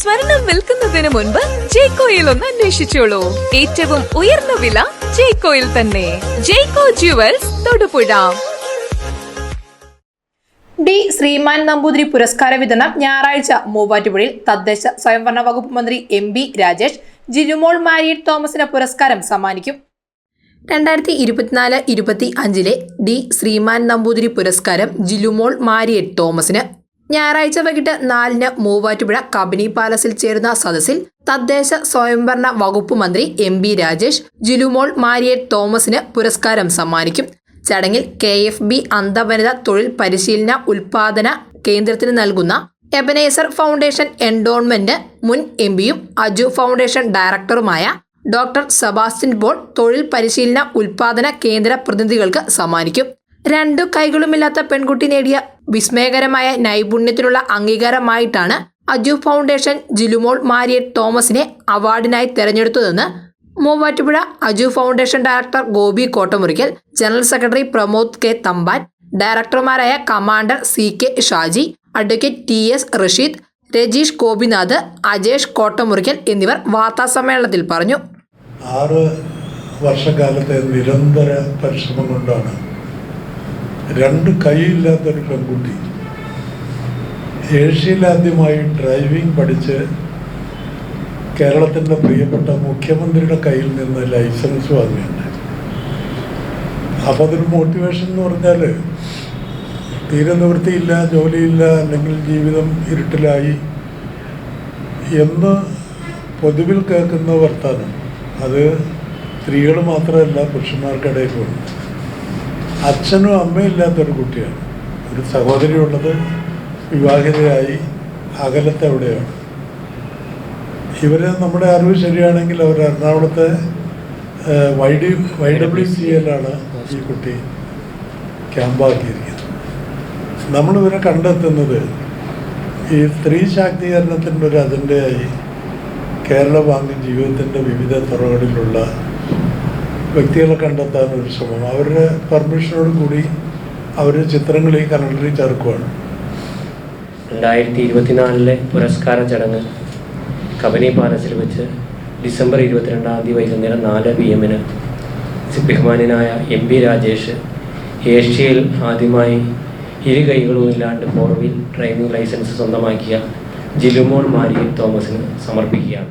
സ്വർണം വിൽക്കുന്നതിന് മുൻപ് ജെയ്കോയിൽ ഒന്ന് അന്വേഷിച്ചോളൂ ഏറ്റവും ഉയർന്ന വില ജെയ്കോയിൽ തന്നെ. ജെയ്കോ ജുവൽസ് തൊടുപുഴ. ഡി ശ്രീമാൻ നമ്പൂതിരി പുരസ്കാര വിതരണം ഞായറാഴ്ച മൂവാറ്റുപുഴയിൽ തദ്ദേശ സ്വയംഭരണ വകുപ്പ് മന്ത്രി M B Rajesh Jinumol Marriott തോമസിന് പുരസ്കാരം സമ്മാനിക്കും. രണ്ടായിരത്തി ഇരുപത്തിനാല് ഇരുപത്തി അഞ്ചിലെ ഡി ശ്രീമാൻ നമ്പൂതിരി പുരസ്കാരം ജിലുമോൾ മാരിയറ്റ് തോമസിന് ഞായറാഴ്ച വൈകിട്ട് നാലിന് മൂവാറ്റുപുഴ കബനി പാലസിൽ ചേരുന്ന സദസ്സിൽ തദ്ദേശ സ്വയംഭരണ വകുപ്പ് മന്ത്രി M B Rajesh Julumol Marriott തോമസിന് പുരസ്കാരം സമ്മാനിക്കും. ചടങ്ങിൽ കെ എഫ് ബി അന്ധവനിത തൊഴിൽ പരിശീലന ഉൽപാദന കേന്ദ്രത്തിന് നൽകുന്ന എബനേസർ ഫൗണ്ടേഷൻ എൻഡോൺമെന്റ് മുൻ എം പിയും അജു ഫൗണ്ടേഷൻ ഡയറക്ടറുമായ ഡോക്ടർ സെബാസ്റ്റ്യൻ ബോൾ തൊഴിൽ പരിശീലന ഉൽപാദന കേന്ദ്ര പ്രതിനിധികൾക്ക് സമ്മാനിക്കും. രണ്ടു കൈകളുമില്ലാത്ത പെൺകുട്ടി നേടിയ വിസ്മയകരമായ നൈപുണ്യത്തിനുള്ള അംഗീകാരമായിട്ടാണ് അജു ഫൗണ്ടേഷൻ ജിലുമോൾ മാരിയറ്റ് തോമസിനെ അവാർഡിനായി തെരഞ്ഞെടുത്തതെന്ന് Muvattupuzha Aju foundation director Gopi Kottamurikkal general secretary Pramod K Thampan ഡയറക്ടർമാരായ commander C K Shaji advocate T S Rasheed Rajeesh Gopinath Ajesh Kottamurikkal എന്നിവർ വാർത്താസമ്മേളനത്തിൽ പറഞ്ഞു. ആറ് വർഷക്കാലത്തെ നിരന്തര പരിശ്രമം കൊണ്ടാണ് രണ്ട് കൈയില്ലാത്തൊരു പെൺകുട്ടി. ഏഷ്യയിലാദ്യമായി ഡ്രൈവിംഗ് പഠിച്ച് കേരളത്തിന്റെ പ്രിയപ്പെട്ട മുഖ്യമന്ത്രിയുടെ കയ്യിൽ നിന്ന് ലൈസൻസ് വാങ്ങിയുണ്ട് അപ്പോൾ അതൊരു മോട്ടിവേഷൻ എന്ന് പറഞ്ഞാൽ തീരെ നിവൃത്തിയില്ല ജോലിയില്ല അല്ലെങ്കിൽ ജീവിതം ഇരുട്ടിലായി എന്ന് പൊതുവിൽ കേൾക്കുന്ന വർത്താനം. അത് സ്ത്രീകൾ മാത്രമല്ല പുരുഷന്മാർക്കിടയിലുണ്ട് അച്ഛനും അമ്മയും ഇല്ലാത്തൊരു കുട്ടിയാണ്. ഒരു സഹോദരി ഉള്ളത് വിവാഹിതയായി അകലത്തെ എവിടെയാണ്? ഇവർ നമ്മുടെ അറിവ് ശരിയാണെങ്കിൽ അവർ എറണാകുളത്തെ Y D Y W C എല്ലാണ് ഈ കുട്ടി ക്യാമ്പാക്കിയിരിക്കുന്നത് ഇവരെ കണ്ടെത്തുന്നത് ഈ സ്ത്രീ ശാക്തീകരണത്തിന്റെ ഒരു അജണ്ടയായി കേരള ബാങ്ക് ജീവിതത്തിന്റെ വിവിധ തുറകളിലുള്ള വ്യക്തികളെ കണ്ടെത്താൻ ഒരു ശ്രമം. അവരുടെ പെർമിഷനോട് കൂടി അവരുടെ ചിത്രങ്ങൾ ഈ കലണ്ടറിൽ ചേർക്കുവാണ്. രണ്ടായിരത്തി ഇരുപത്തിനാലിലെ പുരസ്കാര ചടങ്ങ് കബനി പാലസിൽ വെച്ച് ഡിസംബർ ഇരുപത്തിരണ്ടാം തീയതി വൈകുന്നേരം നാല് പി എമ്മിന് ബഹുമാനായ എം പി രാജേഷ് ഏഷ്യയിൽ ആദ്യമായി ഇരു കൈകളും ഇല്ലാണ്ട് ഫോർ വീൽ ഡ്രൈവിംഗ് ലൈസൻസ് സ്വന്തമാക്കിയ ജിലുമോൾ മാരിയൻ തോമസിന് സമർപ്പിക്കുകയാണ്.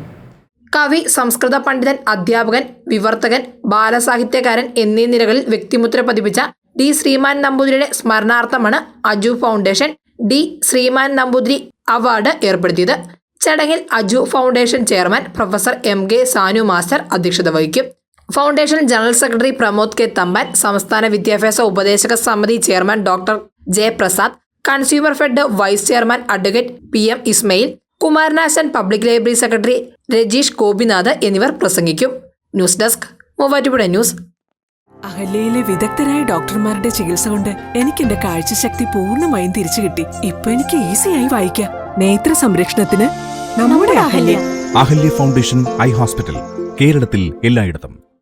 കവി സംസ്കൃത പണ്ഡിതൻ അധ്യാപകൻ വിവർത്തകൻ ബാലസാഹിത്യകാരൻ എന്നീ നിലകളിൽ വ്യക്തിമുദ്ര പതിപ്പിച്ച ഡി ശ്രീമാൻ നമ്പൂതിരിയുടെ സ്മരണാർത്ഥമാണ് Aju foundation D Sreeman Namboothiri award ഏർപ്പെടുത്തിയത്. ചടങ്ങിൽ Aju foundation chairman professor M K Sanu master അധ്യക്ഷത വഹിക്കും. Foundation general secretary Pramod K Thampan സംസ്ഥാന വിദ്യാഭ്യാസ ഉപദേശക സമിതി chairman doctor J Prasad consumer fed vice chairman advocate P M Ismail Kumaranasan public library secretary Rajeesh Gopinath എന്നിവർ പ്രസംഗിക്കും. News desk Muvattupuzha news. അഹല്യയിലെ വിദഗ്ധരായ ഡോക്ടർമാരുടെ ചികിത്സ കൊണ്ട് എനിക്ക് എന്റെ കാഴ്ചശക്തി പൂർണമായും തിരിച്ചു കിട്ടി. ഇപ്പൊ എനിക്ക് ഈസിയായി വായിക്കാം. നേത്ര സംരക്ഷണത്തിന് നമ്മുടെ Ahalya. Ahalya foundation eye hospital കേരളത്തിൽ എല്ലായിടത്തും.